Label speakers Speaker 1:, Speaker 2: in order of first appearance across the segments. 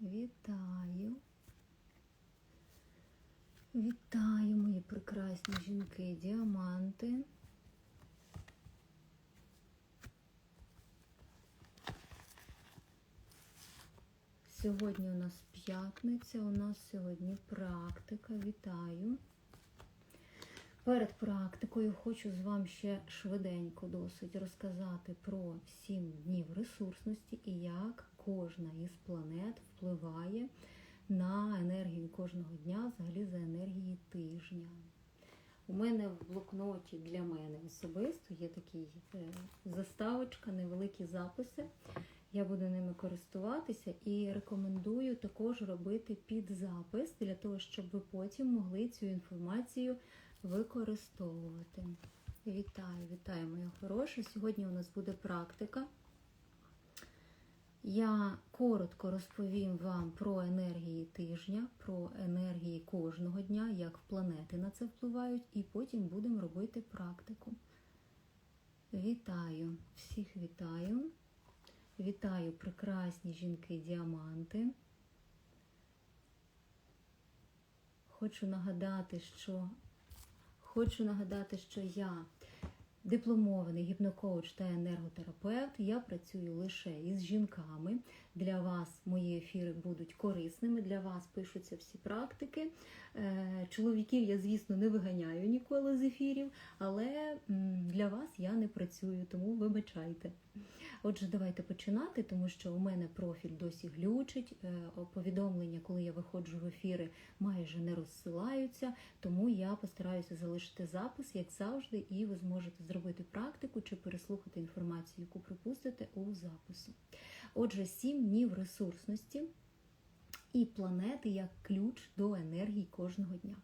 Speaker 1: Вітаю. Вітаю, мої прекрасні жінки, діаманти. Сьогодні у нас п'ятниця, у нас сьогодні практика. Вітаю. Перед практикою хочу з вами ще швиденько досить розказати про 7 днів ресурсності і як кожна із планет впливає на енергію кожного дня, взагалі за енергії тижня. У мене в блокноті для мене особисто є такий е, заставочка, невеликі записи. Я буду ними користуватися і рекомендую також робити підзапис для того, щоб ви потім могли цю інформацію використовувати. Вітаю, вітаю, моя хороша. Сьогодні у нас буде практика. Я коротко розповім вам про енергії тижня, про енергії кожного дня, як планети на це впливають, і потім будемо робити практику. Вітаю, всіх вітаю. Вітаю прекрасні жінки-діаманти. Хочу нагадати, що хочу нагадати, що я дипломований гіпнокоуч та енерготерапевт. Я працюю лише із жінками. Для вас мої ефіри будуть корисними. Для вас пишуться всі практики. Е, Чоловіків я, звісно, не виганяю ніколи з ефірів, але для вас я не працюю, тому вибачайте. Отже, давайте починати, тому що у мене профіль досі глючить. е, Повідомлення, коли я виходжу в ефіри, майже не розсилаються, тому я постараюся залишити запис, як завжди, і ви зможете зробити практику чи переслухати інформацію, яку пропустите у запису. Отже, сім днів ресурсності. І планети як ключ до енергії кожного дня.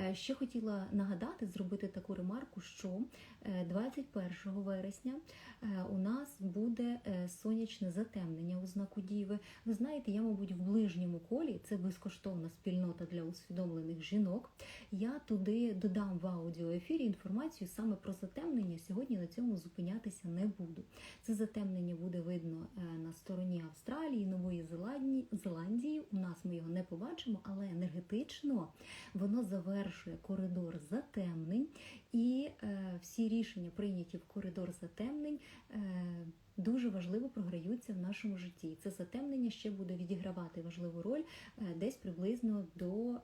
Speaker 1: Е, Ще хотіла нагадати, зробити таку ремарку, що е, 21 вересня е, у нас буде е, сонячне затемнення у знаку Діви. Ви знаєте, я, мабуть, в ближньому колі це безкоштовна спільнота для усвідомлених жінок. Я туди додам в аудіоефірі інформацію саме про затемнення. Сьогодні на цьому зупинятися не буду. Це затемнення буде видно е, на стороні Австралії, Нової Зеландії. Зеландії. Нас ми його не побачимо, але енергетично воно завершує коридор затемнень, і е, всі рішення, прийняті в коридор затемнень, е, дуже важливо програються в нашому житті. Це затемнення ще буде відігравати важливу роль е, десь приблизно до е,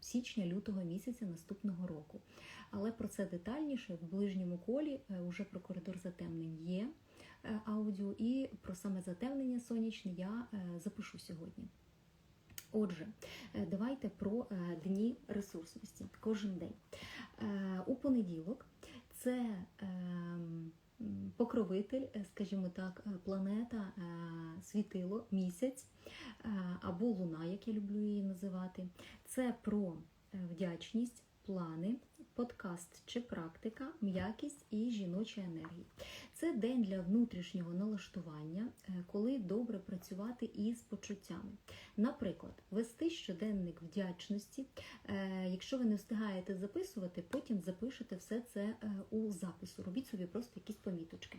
Speaker 1: січня-лютого місяця наступного року. Але про це детальніше в ближньому колі е, уже про коридор затемнень є е, аудіо, і про саме затемнення сонячне я е, запишу сьогодні. Отже, е, давайте про е, дні ресурсності кожен день. Е, У понеділок це покровитель, скажімо так, планета, світило, місяць або луна, як я люблю її називати. Це про вдячність, плани, подкаст чи практика, м'якість і жіноча енергія. Це день для внутрішнього налаштування, е, коли добре працювати із почуттями. Наприклад, вести щоденник вдячності. Е, Якщо ви не встигаєте записувати, потім запишете все це е, у запису. Робіть собі просто якісь поміточки.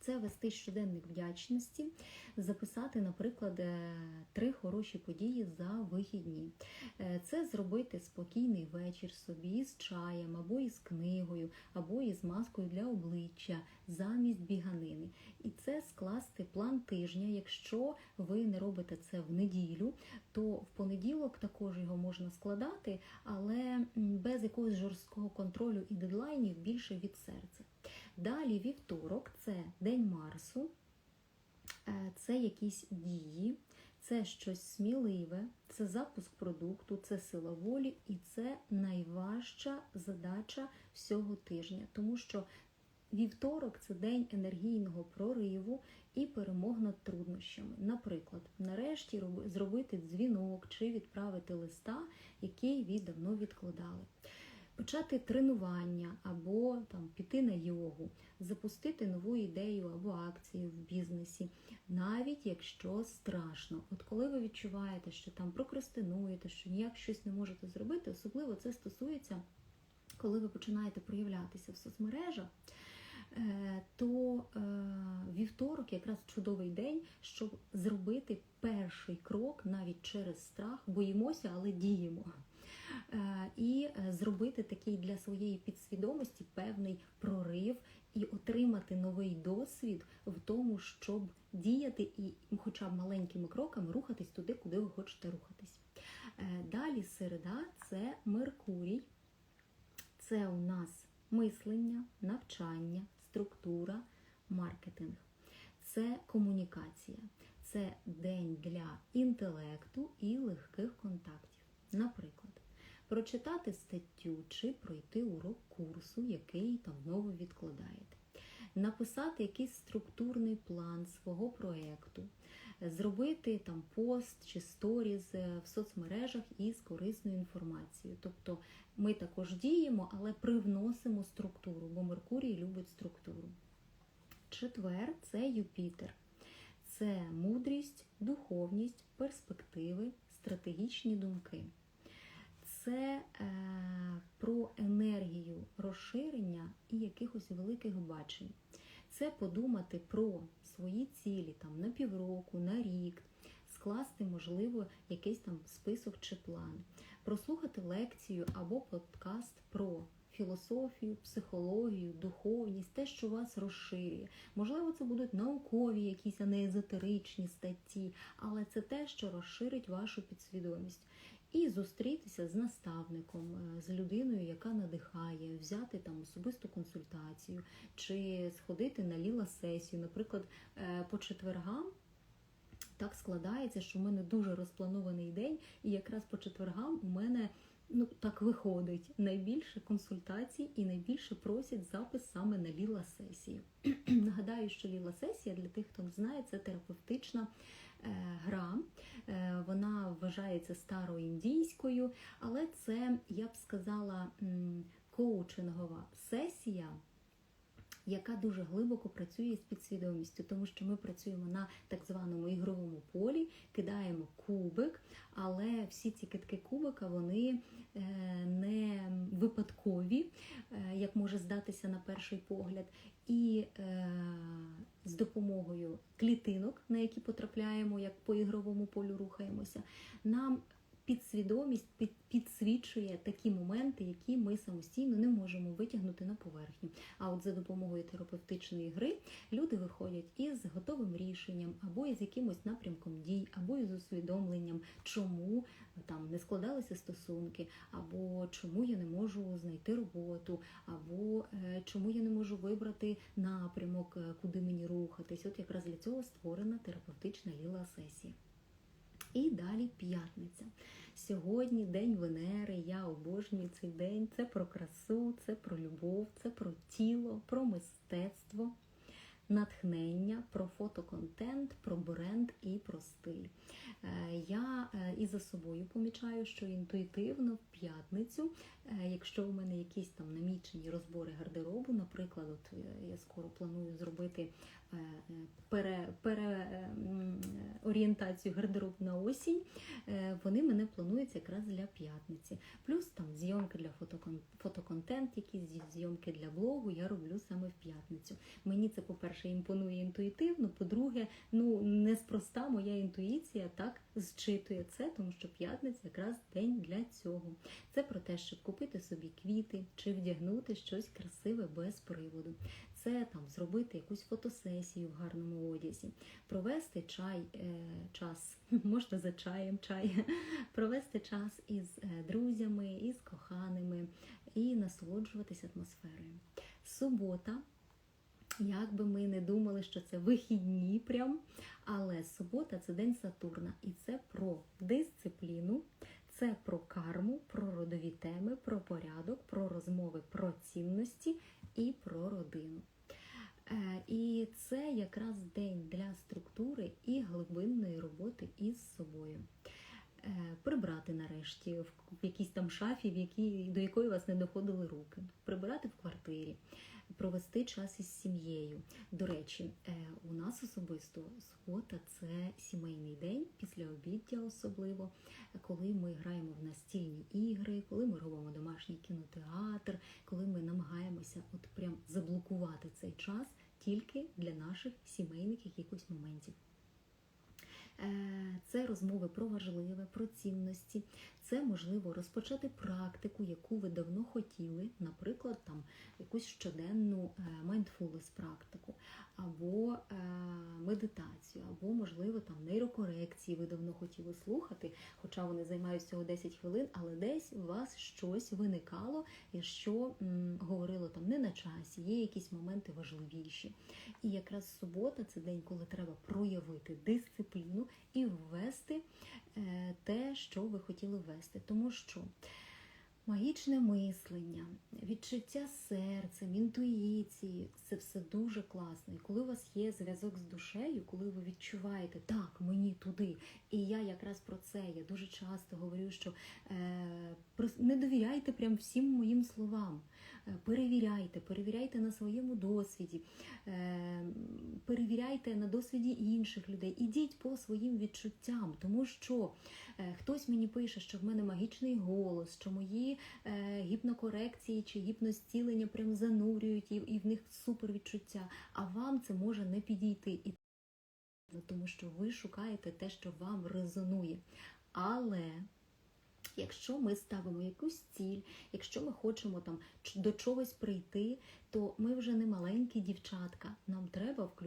Speaker 1: Це вести щоденник вдячності, записати, наприклад, е, три хороші події за вихідні. Е, Це зробити спокійний вечір собі з чаєм, або із книгою, або із маскою для обличчя замість біганини. І це скласти план тижня. Якщо ви не робите це в неділю, то в понеділок також його можна складати, але без якогось жорсткого контролю і дедлайнів більше від серця. Далі вівторок це день Марсу, Е, це якісь дії, це щось сміливе, це запуск продукту, це сила волі і це найважча задача всього тижня, тому що вівторок це день енергійного прориву і перемог над труднощами. Наприклад, нарешті зробити дзвінок чи відправити листа, який ви давно відкладали. Почати тренування або там піти на йогу, запустити нову ідею або акцію в бізнесі, навіть якщо страшно. От коли ви відчуваєте, що там прокрастинуєте, що ніяк щось не можете зробити, особливо це стосується, коли ви починаєте проявлятися в соцмережах. е, то е, вівторок якраз чудовий день, щоб зробити перший крок навіть через страх. Боїмося, але діємо. Е, І е, зробити такий для своєї підсвідомості певний прорив і отримати новий досвід в тому, щоб діяти і хоча б маленькими кроками рухатись туди, куди ви хочете рухатись. Е, Далі середа це Меркурій. Це у нас мислення, навчання, структура, маркетинг. Це комунікація. Це день для інтелекту і легких контактів. Наприклад, прочитати статтю чи пройти урок курсу, який знову відкладаєте. Написати якийсь структурний план свого проєкту, зробити там пост чи сторіз е, в соцмережах із корисною інформацією. Тобто ми також діємо, але привносимо структуру, бо Меркурій любить структуру. Четвер це Юпітер. Це мудрість, духовність, перспективи, стратегічні думки. Це е, про енергію розширення і якихось великих бачень. Це подумати про свої цілі там, на півроку, на рік, скласти, можливо, якийсь там список чи план, прослухати лекцію або подкаст про філософію, психологію, духовність, те, що вас розширює. Можливо, це будуть наукові, якісь а не езотеричні статті, але це те, що розширить вашу підсвідомість. І зустрітися з наставником, е, з людиною, яка надихає, взяти там особисту консультацію, чи сходити на ліла сесію. Наприклад, е, по четвергам так складається, що в мене дуже розпланований день, і якраз по четвергам у мене ну так виходить найбільше консультацій і найбільше просять запис саме на ліла сесію. Нагадаю, що ліла сесія для тих, хто не знає, це терапевтична е, гра. Е, Вона вважається староіндійською, але це, я б сказала, коучингова сесія. Яка дуже глибоко працює з підсвідомістю, тому що ми працюємо на так званому ігровому полі, кидаємо кубик, але всі ці китки кубика вони е, не випадкові, е, як може здатися на перший погляд. І е, з допомогою клітинок, на які потрапляємо, як по ігровому полю рухаємося, нам підсвідомість під, підсвічує такі моменти, які ми самостійно не можемо витягнути на поверхню. А от за допомогою терапевтичної гри люди виходять із готовим рішенням, або із якимось напрямком дій, або із усвідомленням, чому там не складалися стосунки, або чому я не можу знайти роботу, або е, чому я не можу вибрати напрямок, е, куди мені рухатись. От якраз для цього створена терапевтична ліла сесія. І далі п'ятниця. Сьогодні день Венери. Я обожнюю цей день. Це про красу, це про любов, це про тіло, про мистецтво, натхнення, про фотоконтент, про бренд і про стиль. Е, Я е, і за собою помічаю, що інтуїтивно в п'ятницю, е, якщо у мене якісь там намічені розбори гардеробу, наприклад, от я скоро планую зробити е, е, пере, е, орієнтацію гардероб на осінь, е, вони мене плануються якраз для п'ятниці. Плюс там зйомки для фотокон, фотоконтент, якісь зйомки для блогу я роблю саме в п'ятницю. Мені це, по-перше, імпонує інтуїтивно, по-друге, ну неспроста моя інтуїція так зчитує це, тому що п'ятниця якраз день для цього. Це про те, щоб купити собі квіти чи вдягнути щось красиве без приводу. Це там зробити якусь фотосесію в гарному одязі, провести чай, е, час, можна за чаєм чай, провести час із е, друзями, із коханими і насолоджуватися атмосферою. Субота. Як би ми не думали, що це вихідні прям, але субота це день Сатурна, і це про дисципліну, це про карму, про родові теми, про порядок, про розмови, про цінності і про родину. Е, І це якраз день для структури і глибинної роботи із собою. е, прибрати нарешті в в якійсь там шафі, в якій, до якої вас не доходили руки, прибирати в квартирі, провести час із сім'єю. До речі, е, у нас особисто субота це сімейний день, після обіддя особливо, коли ми граємо в настільні ігри, коли ми робимо домашній кінотеатр, коли ми намагаємося от прям заблокувати цей час тільки для наших сімейних якихось моментів. Е, Це розмови про важливе, про цінності. Це можливо розпочати практику, яку ви давно хотіли, наприклад, там якусь щоденну mindfulness практику, або е, медитацію, або, можливо, там нейрокорекції ви давно хотіли слухати, хоча вони займають всього 10 хвилин, але десь у вас щось виникало, що м, говорило там не на часі, є якісь моменти важливіші. І якраз субота це день, коли треба проявити дисципліну і ввести е, те, що ви хотіли ввести. Тому що магічне мислення, відчуття серцем, інтуїції це все дуже класно. І коли у вас є зв'язок з душею, коли ви відчуваєте, так, мені туди. І я якраз про це я дуже часто говорю, що е, не довіряйте прям всім моїм словам. Е, Перевіряйте, перевіряйте на своєму досвіді, е, перевіряйте на досвіді інших людей. Ідіть по своїм відчуттям, тому що е, хтось мені пише, що в мене магічний голос, що мої гіпнокорекції чи гіпнозцілення прям занурюють і, і в них супер відчуття. А вам це може не підійти. І Ну, тому що ви шукаєте те, що вам резонує. Але якщо ми ставимо якусь ціль, якщо ми хочемо там до чогось прийти, то ми вже не маленькі дівчатка. Нам треба включити.